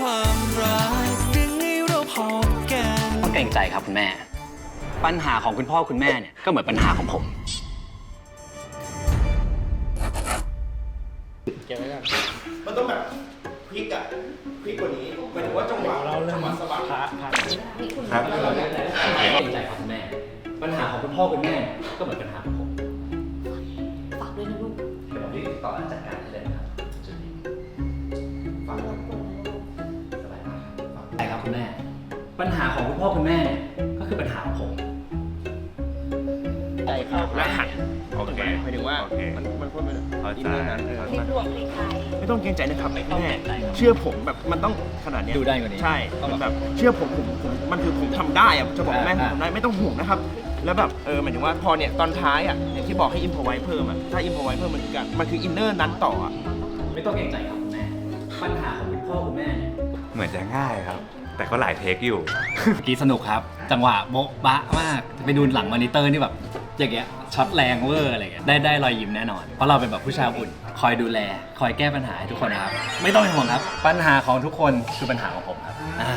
ความรักดึงให้เราพบกันต้องเกรงใจครับคุณแม่ ปัญหาของคุณพ่อคุณแม่เนี่ยก็เหมือนปัญหาของผมมันต้องแบบพลิกอะพลิกกว่านี้หมายถึงว่าจังหวะเราเริ่มสะบัดขาครับเกรงใจครับคุณแม่ ปัญหาของคุณพ่อคุณแม่ก็เหมือนปัญหาของ ปัญหาของคุณพ่อคุณแม่เนี่ยก็คือปัญหาของผม ใจเข้าและหันโอเค หมายถึงว่าโอเคมันมันพูดไม่ได้เข้าอิใจนเนอร์นั้นเออรีบรวมรีบใครไม่ต้องเกรงใจนะครับแม่เชื่อผมแบบมันต้องขนาดเนี้ยดูได้กว่านี้ ใช่มันแบบเชื่อผมผมผมมันคือผมทำได้อะจะบอกแม่ผมทำได้ไม่ต้องห่วงนะครับ แล้วแบบเออหมายถึงว่าพอเนี่ยตอนท้ายอะอย่างที่บอกให้อิมพอไว้เพิ่มอะถ้าอิมพอไว้เพิ่มมันคือการมันคืออินเนอร์นั้นต่ออะไม่ต้องเกรงใจครับคุณแม่ ปัญหาของคุณพ่อคุณแม่เนี่ยเหมือนจะง่ายครับ แต่ก็หลายเทคอยู่ เมื่อกี้สนุกครับ จังหวะโบ๊ะบะมากไปดูหลังมอนิเตอร์นี่แบบอย่างเงี้ยช็อตแรงเวอร์อะไรเงี้ยได้ได้รอยยิ้มแน่นอน เพราะเราเป็นแบบผู้ชายอบอุ่น คอยดูแล คอยแก้ปัญหาให้ทุกคนนะครับ ไม่ต้องเป็นห่วงครับ ปัญหาของทุกคนคือปัญหาของผมครับอ่า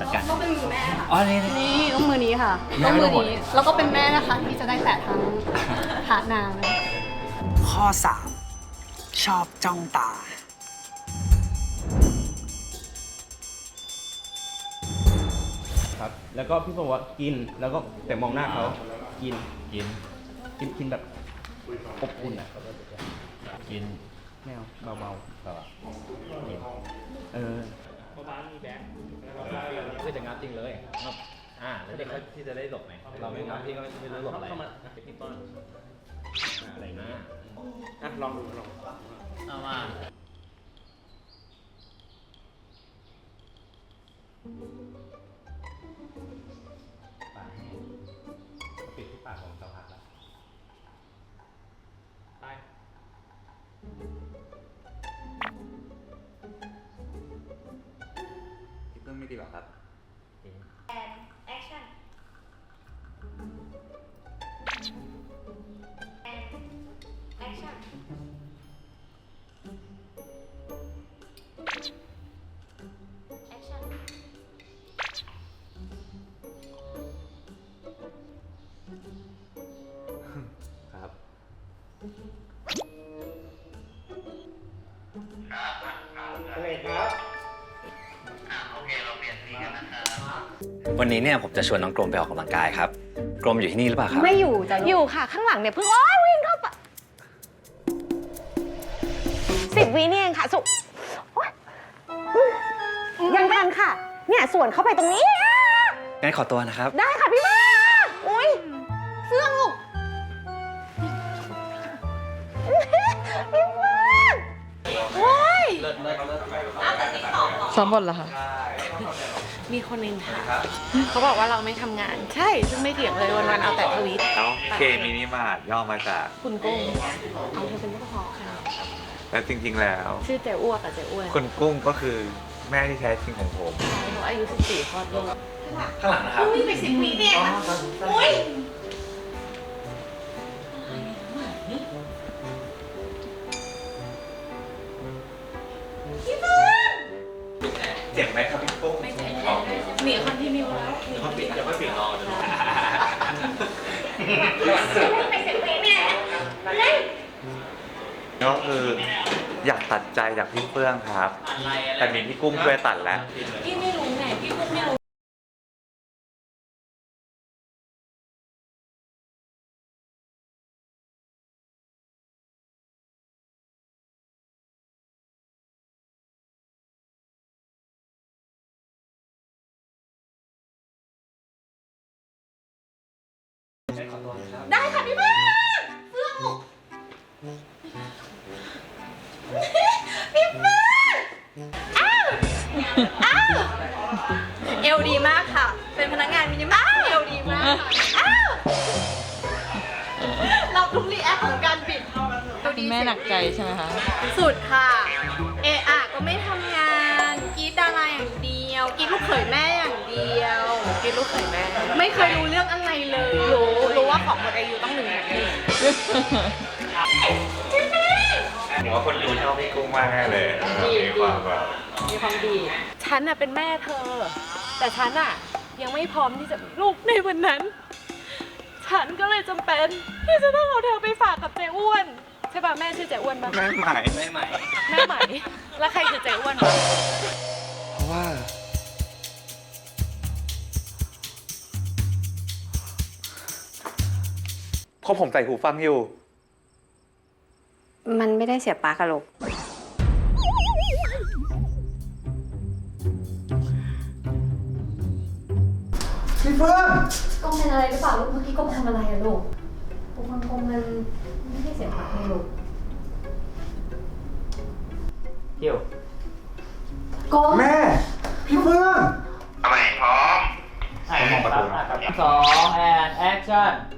จัดการต้องเป็นมือแม่ค่ะอ๋อนี่นี่ นี่ต้องมือนี้ค่ะแม่ต้องไม่มืต้องห่วงนี้แล้วก็เป็นแม่นะคะ ที่จะได้แตะทั้งหานางเลยข้อ 3 ชอบจ้องตา แล้วก็พี่บอกว่ากินแล้วก็แต่มองหน้าเขากินกินกินกินแบบอบอุ่นอะกินแมวเบาๆเบาเออคือจะงับจริงเลยอ่าแล้วเด็กเขาที่จะได้หลบไหมเราไม่งับพี่ก็ไม่รู้หลบอะไรเข้ามาพี่ป้อนอะไรนะอะลองดูลองเอามา พี่เวันนี้เนี่ยผมจะชวนน้องกรมไปออกกำลังกายครับ กรมอยู่ที่นี่หรือเปล่าครับ ไม่อยู่จ้ะอยู่ค่ะ ข้างหลังเนี่ยเพิ่งโอ้ยวิ่งเข้าไปสิบวินี่เองค่ะสุโอ๊ยอืมยังทันค่ะ เนี่ยส่วนเข้าไปตรงนี้อะงั้นขอตัวนะครับ ได้ค่ะพี่มากอุ้ยเสื้อลูกพี่มากโอ้ย ซ้อมบทเหรอคะ มีคนนินทาเขาบอกว่าเราไม่ทำงาน ใช่ ซึ่งไม่เถียงเลยวันๆเอาแต่ทวีตแล้วเคมินิมาร์ทย่อมาจากคุณกุ้งเอาเธอเป็นเจ้าของค่ะ แล้วจริงๆแล้ว ชื่อเจ๊อ้วกกับเจ๊อ้วนคุณกุ้งก็คือแม่ที่แท้จริงของผมหนูอายุ14คลอดลูกข้างหลังนะครับวิ่งไปสิบวิเนี่ยอุ้ยเจ็บไหมครับพี่กุ้ง หนีคอนทินิวแล้ว เขาปิดจะไม่ปิดรอจะ ไปสิบวิเนี่ยเล่นก็คืออยากตัดใจจากพี่เฟื่องครับแต่มีพี่กุ้งช่วยตัดแล้ว พี่ไม่ ได้ค่ะพี่มากเฟื่องลูกพี่มากอ้าวอ้าวเอวดีมากค่ะ เป็นพนักงานมินิมาร์ทเอวดีมากค่ะอ้าวเราทุกรีแอคของการปิดเอวดีแม่หนักใจใช่ไหมคะ สุดค่ะ เอะอะก็ไม่ทำงานกรีดดาราอย่างเดียวกรีดลูกเขยแม่อย่างเดียว กรีดลูกเขยแม่ไม่เคยรู้เรื่องอะไรเลย รู้รู้ว่าของหมดอายุต้องหนึ่งนาทีผมว่าคนดูชอบพี่กุ้งมากแน่เลยมีความแบบมีความดี ฉันน่ะเป็นแม่เธอ แต่ฉันน่ะยังไม่พร้อมที่จะมีลูกในวันนั้น ฉันก็เลยจำเป็นที่จะต้องเอาเธอไปฝากกับเจ้อ้วน ใช่ป่ะแม่ชื่อเจ้อ้วนป่ะแม่ใหม่ไม่ใหม่แม่ใหม่แล้วใครคือเจ้อ้วนวะเพราะว่า เพราะผมใส่หูฟังอยู่ มันไม่ได้เสียปลั๊กอะลูก พี่เพื่อนก้มเป็นอะไรหรือเปล่าลูก เมื่อกี้ก้มทำอะไรอะลูกก้มก้มมันไม่ได้เสียปลั๊กเลยลูกเที่ยวก้มแม่ พี่เพื่อนสองแอนแอคชั่นเ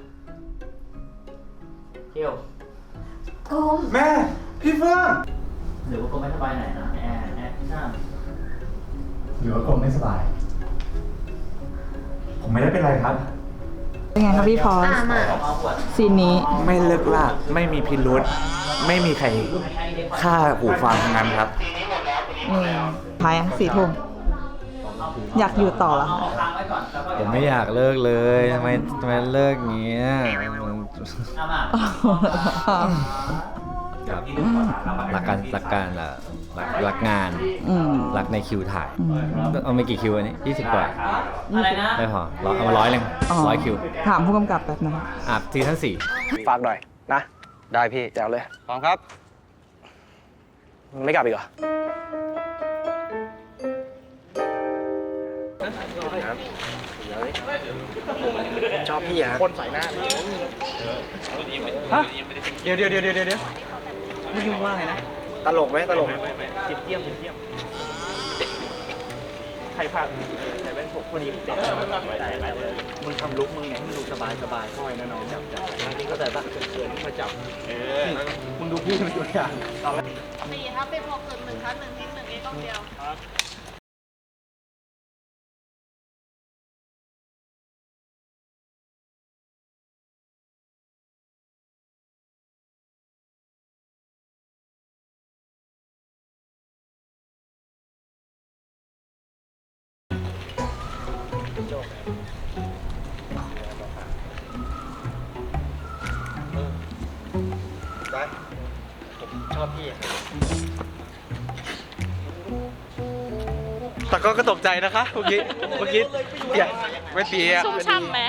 ที่ยวก้มแม่ พี่เพื่อนหรือว่ากูไม่สบายไหนนะแอนแอคชั่นหรือว่ากลมไม่สบาย ผมไม่ได้เป็นไรครับ เป็นไงครับพี่พอสอ่ามา เอาขวดซีนนี้ ไม่เลิกลากไม่มีพิรุษไม่มีใครฆ่าหูฟังงั้นครับ อืมท้ายสี่ทุ่มอยากอยู่ต่อเหรอเอาค้างไว้ก่อนแล้วก็ผมไม่อยากเลิกเลยทำไมทำไมเลิกอย่างเงี้ยมันเอามาครับรักกันรักกันอะรักรักงานอืมรักในคิวถ่ายเอาไม่กี่คิวอันนี้ยี่สิบกว่าอะไรนะ ไม่พอร้อยเอามาร้อยหนึ่งร้อยคิวถามผู้กำกับแบบนั้นอะซีซั่นสี่ฝากหน่อยนะ ได้พี่แจ๋วเลยพร้อมครับไม่กลับอีกเหรอ ชอบพี่อะคนใส่หน้าฮะเดี๋ยวเดี๋ยวเดี๋ยวเดี๋ยวเดี๋ยวไม่รู้ว่าไงนะ ตลกไหมตลกไหมจิบเยี่ยมจิบเยี่ยมใครพาใส่แว่นผมคนนี้เจ็บมึงทำลุกมึงไงมึงดูสบายสบายค่อยนะน้องจับจับนี่ก็แต่บ้างเขินๆมาจับเออมึงดูพี่มันตัวอย่างสี่ครับเป็นหกจุดหนึ่งครับหนึ่งเทคหนึ่งเอกล้องเดียว ชอบพี่แต่ก็ก็ตกใจนะคะเมื่อกี้ เมื่อกี้เปียกไม่เปียก ชุ่มช่ำไหม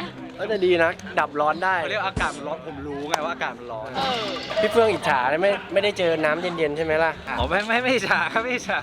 ก็จะดีนะ ดับร้อนได้ เขาเรียกอากาศมันร้อนผมรู้ไงว่าอากาศมันร้อน พี่เฟื่องอิจฉาไม่ไม่ได้เจอน้ำเย็นๆใช่ไหมล่ะ อ๋อไม่ไม่ไม่อิจฉาครับไม่อิจฉา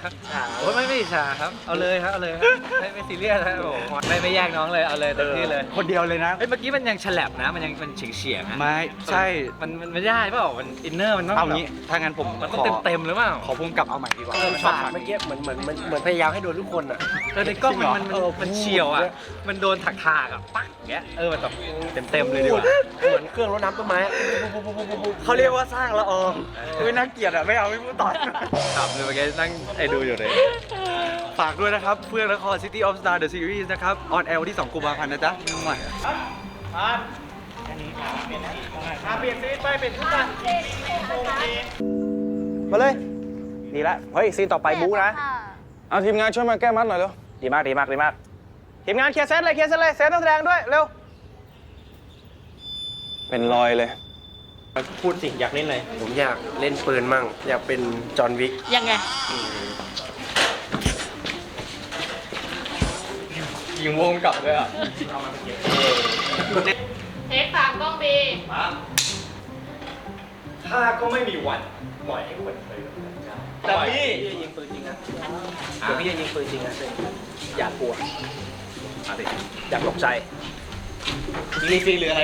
โอ้ยไม่ไม่อิจฉาครับเอาเลยครับเอาเลยครับไม่ไม่ซีเรียสครับผมไม่ไม่แยกน้องเลยเอาเลยเต็มที่เลยคนเดียวเลยนะเฮ้ยเมื่อกี้มันยังฉลับนะมันยังมันเฉียงเฉียงๆอะไม่ใช่มันมันไม่ได้เปล่ามันอินเนอร์มันต้องเอาแบบงี้ถ้างั้นผมมันต้องเต็มเต็มๆหรือเปล่าขอพุ่งกลับเอาใหม่ดีกว่าเออชอบปากฉากเมื่อนี้กี้เหมือนเหมือนเหมือนเหมือนพยายามให้โดนทุกคนอะ เออในกล้องมันมันจริงเหรอมันมันเฉียวอะมันโดนถักถากๆอะปักอย่างเงี้ยเออมันแบบเต็มเต็มๆเลยดีกว่า เหมือนเครื่องรดน้ำต้นไม้อะเขาเรียกว่าสร้างละอองอุ้ยน่าเกลียดอะไม่เอาไม่พูดต่อครับเลยเมื่อกี้นั่งไอ้ดูอยู่เลยฝากด้วยนะครับเฟื่องนคร City of Star The Series นะครับ ออนแอร์วันที่ 2 กุมภาพันธ์นะจ๊ะใหม่มาเลยดีละเฮ้ยซีนต่อไปบู๊นะเอาทีมงานช่วยมาแก้มัดหน่อยเร็วดีมากดีมากดีมากทีมงานเคลียร์เซตเลยเคลียร์เซตเลยเซตต้องแสดงด้วยเร็ว เป็นรอยเลย พูดสิอยากเล่นอะไรผมอยากเล่นปืนมั่ง อยากเป็นจอห์นวิกยังไง ยิงวงกลับเลยอะเทคสามกล้องบีถ้าก็ไม่มีวันปล่อยให้คนเคยแต่พี่พี่จะยิงปืนจริงนะเดี๋ยวพี่จะยิงปืนจริงนะอย่ากลัวอยากตกใจยิงฟรีหรืออะไร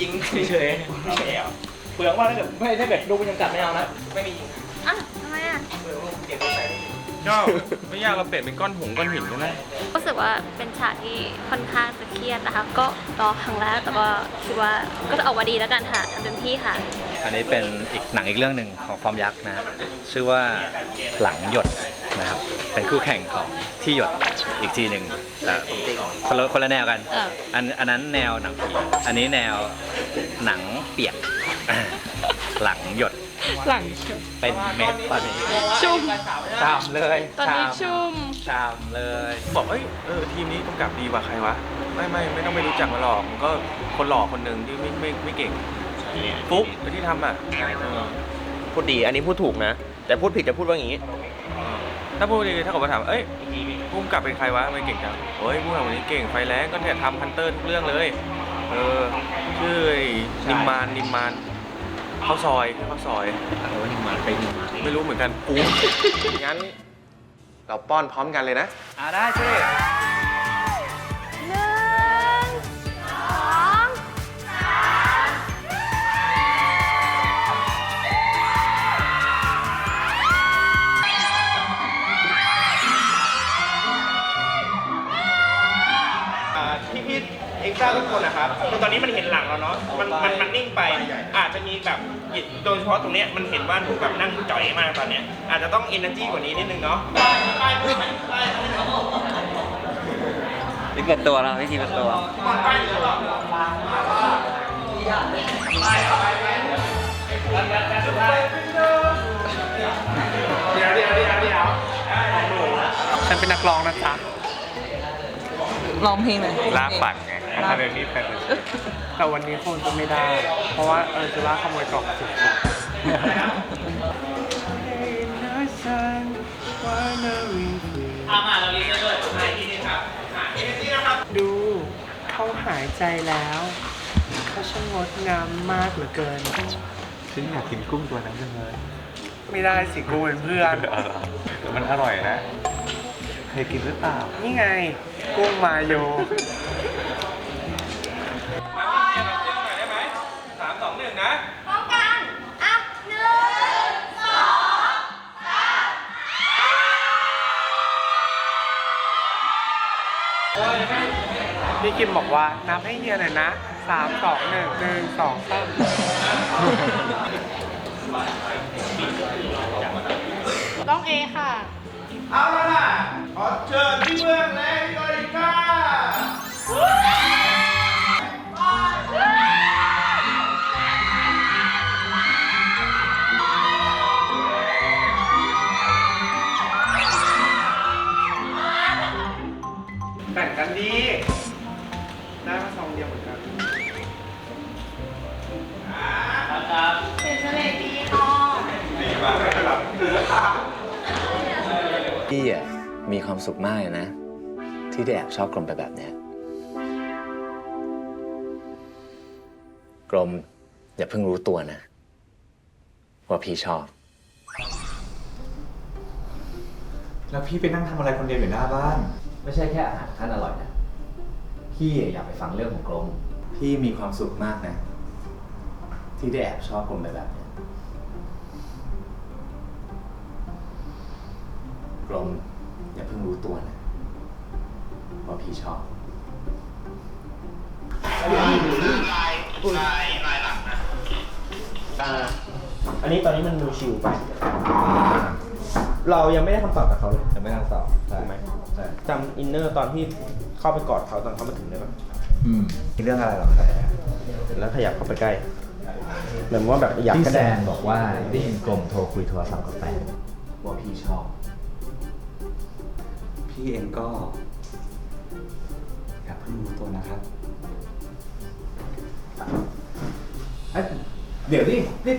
ยิงเฉยๆไม่เอาเปลืองว่าถ้าเกิดไม่ถ้าเกิดลูกมันยังจับไม่เอานะ ไม่มียิงอะทำไมอะเปลืองลูกเก็บไว้ใช้ได้ก็ไม่ยากเราเปลี่ยนเป็นก้อนหงก้อนหินก็ได้รู้สึกว่าเป็นฉากที่ค่อนข้างจะเครียดนะคะ ก็รอครั้งแรกแต่ก็คิดว่าก็จะออกมาดีแล้วกันค่ะทำเต็มที่ค่ะ อันนี้เป็นอีกหนังอีกเรื่องหนึ่งของฟอร์มยักษ์นะครับชื่อว่าหลังหยดนะครับ เป็นคู่แข่งของที่หยดอีกทีหนึ่งแต่คนละคนละแนวกันเอออันอันนั้นแนวหนังผีอันนี้แนวหนังเปียกหลังหยดหลังเป็นเม็ดตอนนี้ชุ่มชามเลยตอนนี้ชุ่มชามเลย บอกเอ้ยเออทีมนี้กำกับดีกว่าใครวะ ไม่ไม่ไม่ต้องไปรู้จักมาหรอกมันก็คนหล่อคนหนึ่งที่ไม่ไม่ไม่เก่ง ฟุ๊กที่ทำอะเออพูดดีอันนี้พูดถูกนะ แต่พูดผิดจะพูดว่าอย่างนี้ ถ้าพูดดีถ้าเกิดมาถามเอ้ยพุ่มกับเป็นใครวะไม่เก่งจังเฮ้ยพุ่มกับคนนี้เก่งไฟแรงก็เนี่ยทำฮันเตอร์ทุกเรื่องเลยเออชื่อไอ้นิมมานนิมมานข้าวซอยข้าวซอยเออนี่มาไปนี่มาไม่รู้เหมือนกันกูงั้นเราป้อนพร้อมกันเลยนะอ่าได้เจ้ ทุกคนนะครับคือตอนนี้มันเห็นหลังเราเนาะมันมันมันนิ่งไป อาจจะมีแบบโดยเฉพาะตรงเนี้ยมันเห็นว่าหนูแบบนั่งจ่อยมากตอนเนี้ยอาจจะต้อง energy กว่านี้นิดนึงเนาะนี่เปิดตัวแล้ววิธีเปิดตัวเดี๋ยวเดี๋ยวเดี๋ยวเดี๋ยวฉันเป็นนักร้องนะจ๊ะร้องเพลงหน่อย ลากปั่นไง ถ้าเดินนี่เป็นแต่วันนี้คงจะไม่ได้ เพราะว่าเออจะลากขโมยกล่องสุดอามาเราดีเลยหายทีนึงครับหายทีนะครับ ดูเขาหายใจแล้วเขาช่างงดงามมากเหลือเกิน ฉันอยากกินกุ้งตัวนั้นจังเลยไม่ได้สิกูเป็นเพื่อนแต่มันอร่อยนะ เคยกินหรือเปล่า นี่ไง กุ้งมาโย พี่กิมบอกว่านับให้เฮียหน่อยนะสามสองหนึ่งหนึ่งสองสามต้องเอค่ะ เอาละล่ะ ขอเชิญที่เมืองแรงเลยค่ะแบ่งกันดี ได้มาซองเดียวเหมือนกันเสียงทะเลดีค่ะพี่อะมีความสุขมากเลยนะ ที่ได้แอบชอบกรมไปแบบเนี้ยกรมอย่าเพิ่งรู้ตัวนะ ว่าพี่ชอบ แล้วพี่ไปนั่งทำอะไรคนเดียวอยู่หน้าบ้าน ไม่ใช่แค่อาหารท่านอร่อยนะ พี่อยากไปฟังเรื่องของกรมพี่มีความสุขมากนะ ที่ได้แอบชอบกรมไปแบบเนี้ยกรมอย่าเพิ่งรู้ตัวนะว่าพี่ชอบอันนี้ตอนนี้มันดูชิวไป เรายังไม่ได้คำตอบจากเขาเลยจะไม่ต้องตอบถูกไหมจำอินเนอร์ตอนที่เข้าไปกอดเขาตอนเขามาถึงได้ปะอืมมีเรื่องอะไรหรอแล้วขยับเข้าไปใกล้เหมือนว่าแบบอยากพี่กระแซแดนบอกว่าได้ยินกรมโทรคุยโทรศัพท์กับแฟนว่าพี่ชอบ พี่เองก็อย่าเพิ่งรู้ตัวนะครับ เดี๋ยวดินี่